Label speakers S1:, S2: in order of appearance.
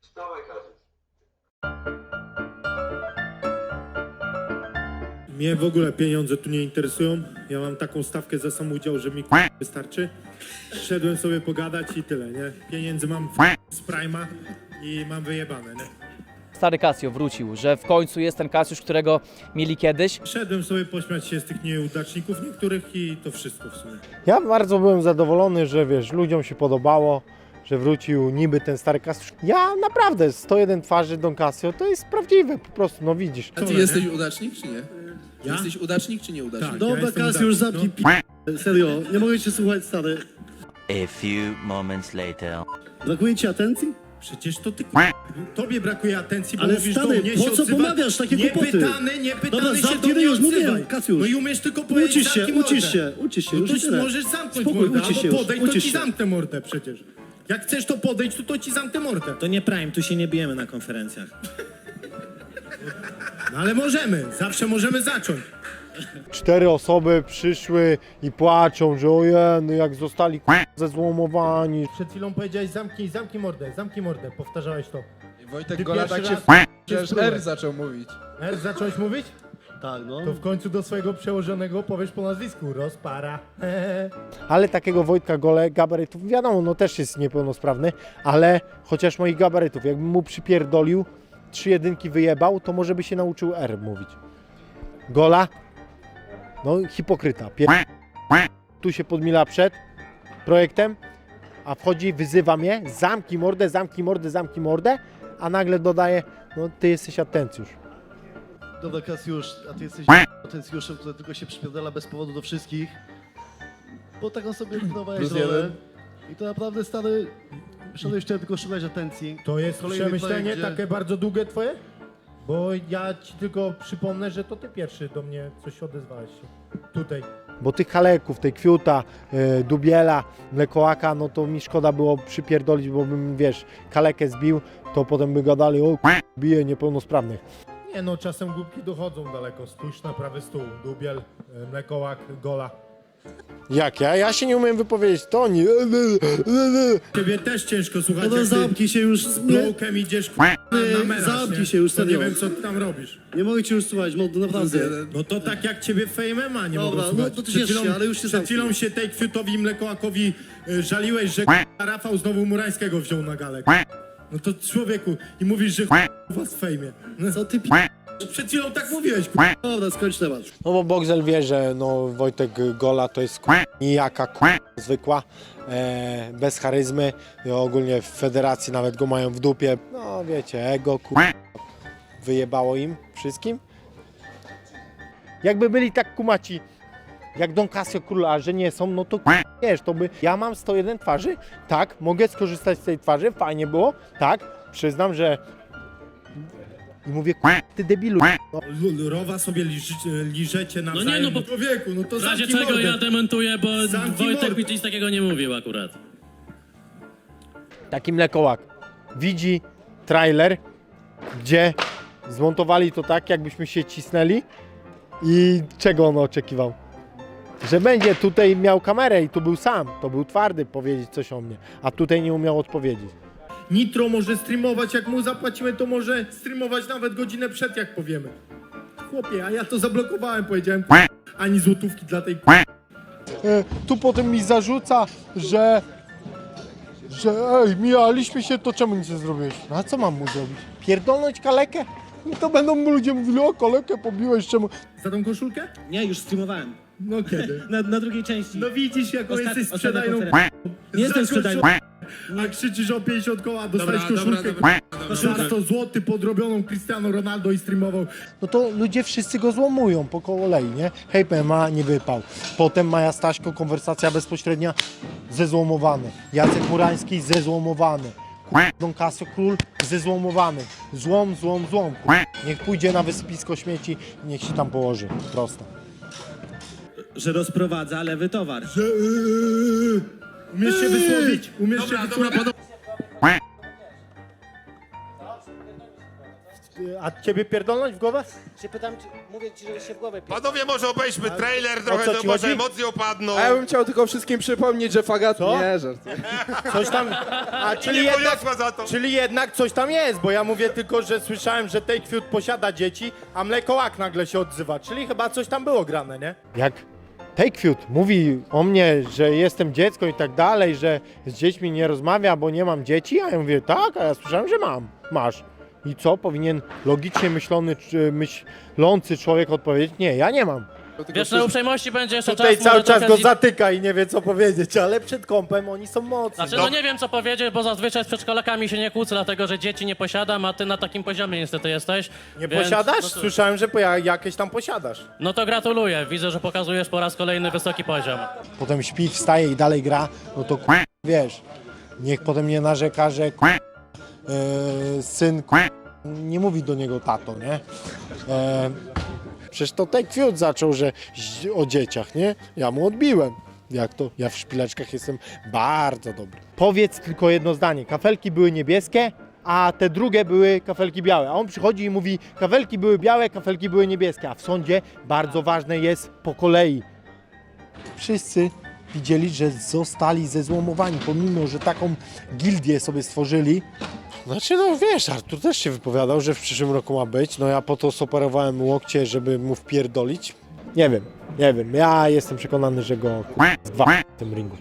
S1: Wstawaj.
S2: Mnie w ogóle pieniądze tu nie interesują. Ja mam taką stawkę za samodział, że mi k***a wystarczy. Szedłem sobie pogadać i tyle, nie? Pieniędzy mam w- z Prima i mam wyjebane, nie?
S3: Stary Casio wrócił, że w końcu jest ten Casiusz, którego mieli kiedyś.
S2: Szedłem sobie pośmiać się z tych nieudaczników niektórych i to wszystko w sumie.
S4: Ja bardzo byłem zadowolony, że wiesz, ludziom się podobało, że wrócił niby ten stary Casio. Ja naprawdę 101 twarzy Don Casio to jest prawdziwe, po prostu, no widzisz.
S5: A ty
S2: Dobra,
S5: jesteś
S2: nie?
S5: udacznik czy nie?
S2: Ja?
S5: Jesteś udacznik czy nieudacznik?
S2: Tak.
S6: Dobra, Kas, już
S2: udacznik,
S6: zamknij
S2: no.
S6: pi... Serio, nie mogę cię słuchać, stary.
S7: A few moments later.
S6: Brakuje ci atencji?
S2: Przecież to ty. Tobie brakuje atencji, bo
S6: Ale
S2: mówisz
S6: stary,
S2: do mnie
S6: po
S2: się
S6: co pomawiasz takie
S2: nie
S6: głupoty?
S2: pytany, nie pytany
S6: Dobra,
S2: się do mnie
S6: już mówiłem, Kacjusz.
S2: No i umiesz tylko powiedzieć
S6: Uczysz się,
S2: zamknij mordę.
S6: uczysz się, uczysz się,
S2: No
S6: już
S2: możesz zamknąć
S6: Spokój,
S2: mordę,
S6: uczysz się
S2: albo
S6: już,
S2: podejdź, to
S6: uczysz
S2: ci
S6: się.
S2: zamknę mordę przecież. Jak chcesz to podejść, to, to ci zamknę mordę.
S8: To nie Prime, tu się nie bijemy na konferencjach.
S2: No ale możemy, zawsze możemy zacząć.
S4: Cztery osoby przyszły i płaczą, że ojej, no jak zostali k***a, zezłomowani.
S2: Przed chwilą powiedziałeś zamknij, zamknij mordę, zamknij mordę, powtarzałeś to.
S5: Wojtek
S2: Ty
S5: Gola tak
S2: pierwszy
S5: się
S2: raz spróbuj.
S5: R zaczął mówić.
S2: R, zacząłeś mówić?
S6: Tak, no.
S2: To w końcu do swojego przełożonego powiesz po nazwisku, rozpara.
S4: Ale takiego Wojtka Gole gabarytów, wiadomo, no też jest niepełnosprawny, ale chociaż moich gabarytów, jakbym mu przypierdolił, trzy jedynki wyjebał, to może by się nauczył R mówić. Gola? No hipokryta. Pier... Tu się podmila przed projektem, a wchodzi, wyzywa mnie, zamknij mordę, zamknij mordę, zamknij mordę, a nagle dodaje, no ty jesteś atencjusz.
S6: Dobra, Kasiusz, a ty jesteś atencjuszem, który tylko się przypierdala bez powodu do wszystkich. Bo taką sobie budowałeś
S5: Plus
S6: rolę.
S5: jeden.
S6: I to naprawdę, stary, szedłeś tutaj tylko szukać atencji.
S2: To jest
S6: Kolejny
S2: przemyślenie
S6: projekt, gdzie-
S2: takie bardzo długie twoje? Bo ja ci tylko przypomnę, że to ty pierwszy do mnie coś odezwałeś się. Tutaj.
S4: Bo tych kaleków, tej kwiuta, y, dubiela, mlekołaka, no to mi szkoda było przypierdolić, bo bym, wiesz, kalekę zbił, to potem by gadali, o k- bije niepełnosprawnych.
S2: Nie no, czasem głupki dochodzą daleko. Spójrz na prawy stół. Dubiel, e, mlekołak, gola.
S4: Jak ja? Ja się nie umiem wypowiedzieć, to nie.
S2: Ciebie też ciężko słuchać,
S6: Dobra,
S2: jak ty
S6: zamknij się już.
S2: z
S6: Nie,
S2: blokiem idziesz k***a, na menaż,
S6: zamknij
S2: nie?
S6: się już,
S2: To nie
S6: serio.
S2: wiem, co ty tam robisz.
S6: nie mogę cię już słuchać,
S5: Plus
S6: naprawdę.
S2: No to tak jak ciebie Fame MMA nie
S6: Dobra,
S2: mogą
S6: no
S2: słuchać.
S6: to ty
S2: Przed
S6: ciesz się,
S2: chwilą-
S6: ale już się
S2: Przed
S6: zamknij.
S2: chwilą się tej kwiutowi mlekołakowi e, żaliłeś, że k***a, Rafał znowu Murańskiego wziął na galę. No to człowieku, i mówisz, że k***a was fejmie. No,
S6: Co ty pi...
S2: przed chwilą tak mówiłeś, k***a.
S6: Dobra, skończ temat.
S4: No bo Boxel wie, że no, Wojtek Gola to jest k- nijaka k- zwykła, e, bez charyzmy. I ogólnie w federacji nawet go mają w dupie. No wiecie, ego ku... wyjebało im wszystkim. Jakby byli tak kumaci jak Don Casio Króla, że nie są, no to k- wiesz, to by... Ja mam 101 twarzy, tak, mogę skorzystać z tej twarzy, fajnie było, tak, przyznam, że... I mówię, k- ty debilu, no,
S2: sobie liż, liżecie na
S8: No nie, no bo-
S2: człowieku, no to
S8: W razie
S2: zamknij
S8: czego
S2: mordę.
S8: ja dementuję, bo
S2: Zamknij
S8: Wojtek
S2: mordę.
S8: mi nic takiego nie mówił akurat.
S4: taki mlekołak widzi trailer, gdzie zmontowali to tak, jakbyśmy się cisnęli i czego on oczekiwał? Że będzie tutaj miał kamerę i tu był sam, to był twardy powiedzieć coś o mnie, a tutaj nie umiał odpowiedzieć.
S2: Nitro może streamować, jak mu zapłacimy, to może streamować nawet godzinę przed, jak powiemy. Chłopie, a ja to zablokowałem, powiedziałem, ani złotówki dla tej.
S4: E, tu potem mi zarzuca, że że ej, mijaliśmy się, to czemu nic nie zrobiłeś? No a co mam mu zrobić? Pierdolnąć kalekę? I to będą mu ludzie mówili, o kalekę pobiłeś, czemu?
S2: Za tą koszulkę?
S8: Nie, już streamowałem.
S2: No kiedy?
S8: Na, na drugiej części.
S2: No widzisz, jaką
S8: Ostat-
S2: jesteś
S8: ostatnia
S2: sprzedajną
S8: konferencja. Nie jestem sprzedajną.
S2: A krzyczysz o 50 koła, dostałeś
S5: Dobra, dobra,
S2: koszulkę
S5: dobra.
S2: 100 zł podrobioną Cristiano Ronaldo i streamował.
S4: no to ludzie wszyscy go złomują po kolei, nie? Hej, PMA nie wypał. Potem Maja Staśko, konwersacja bezpośrednia, zezłomowany. Jacek Murański, zezłomowany. K- Don Casio Król, zezłomowany. Złom, złom, złom. Niech pójdzie na wysypisko śmieci i niech się tam położy. Prosto.
S8: Że rozprowadza lewy towar.
S2: Że, yy, umiesz się wysłowić? Umiesz się wysłowić?
S4: A ciebie pierdolnąć w głowę?
S9: Się pytam, czy, mówię ci, żebyś się w głowę pił.
S10: Panowie, może obejrzmy trailer,
S4: co
S10: trochę
S4: ci
S10: to może
S4: chodzi?
S10: emocje opadną.
S5: A ja bym chciał tylko wszystkim przypomnieć, że fagat...
S4: Co?
S5: Nie, żart.
S4: Coś tam... A, czyli
S10: Nie
S4: jednak,
S10: poniosła za to.
S4: czyli jednak coś tam jest, bo ja mówię tylko, że słyszałem, że Take Field posiada dzieci, a Mlekołak nagle się odzywa, czyli chyba coś tam było grane, nie? Jak Field mówi o mnie, że jestem dziecko i tak dalej, że z dziećmi nie rozmawia, bo nie mam dzieci, a ja mówię tak, a ja słyszałem, że mam. Masz. I co? Powinien logicznie myślony, myślący człowiek odpowiedzieć, nie, ja nie mam.
S11: Wiesz, na uprzejmości będzie jeszcze
S4: Tutaj
S11: czas,
S4: cały
S11: może
S4: czas
S11: trochę
S4: go zatyka i nie wie co powiedzieć, ale przed kąpem oni są mocni.
S11: Znaczy, no nie wiem co powiedzieć, bo zazwyczaj z przedszkolakami się nie kłócę, dlatego że dzieci nie posiadam, a ty na takim poziomie niestety jesteś.
S4: Nie
S11: więc-
S4: posiadasz?
S11: No
S4: Słyszałem, że poja- jakieś tam posiadasz.
S11: no to gratuluję, widzę, że pokazujesz po raz kolejny wysoki poziom.
S4: Potem śpi, wstaje i dalej gra, no to k- wiesz, niech potem nie narzeka, że k- e, syn k- nie mówi do niego tato, nie? E, przecież to Field zaczął, że o dzieciach, nie? Ja mu odbiłem. Jak to? Ja w szpileczkach jestem bardzo dobry. Powiedz tylko jedno zdanie. Kafelki były niebieskie, a te drugie były kafelki białe. A on przychodzi i mówi, kafelki były białe, kafelki były niebieskie. A w sądzie bardzo ważne jest po kolei. Wszyscy widzieli, że zostali zezłomowani, pomimo, że taką gildię sobie stworzyli. Znaczy, no wiesz, Artur też się wypowiadał, że w przyszłym roku ma być. No ja po to soperowałem łokcie, żeby mu wpierdolić. Nie wiem, nie wiem. Ja jestem przekonany, że go k***, z dwa w tym ringu.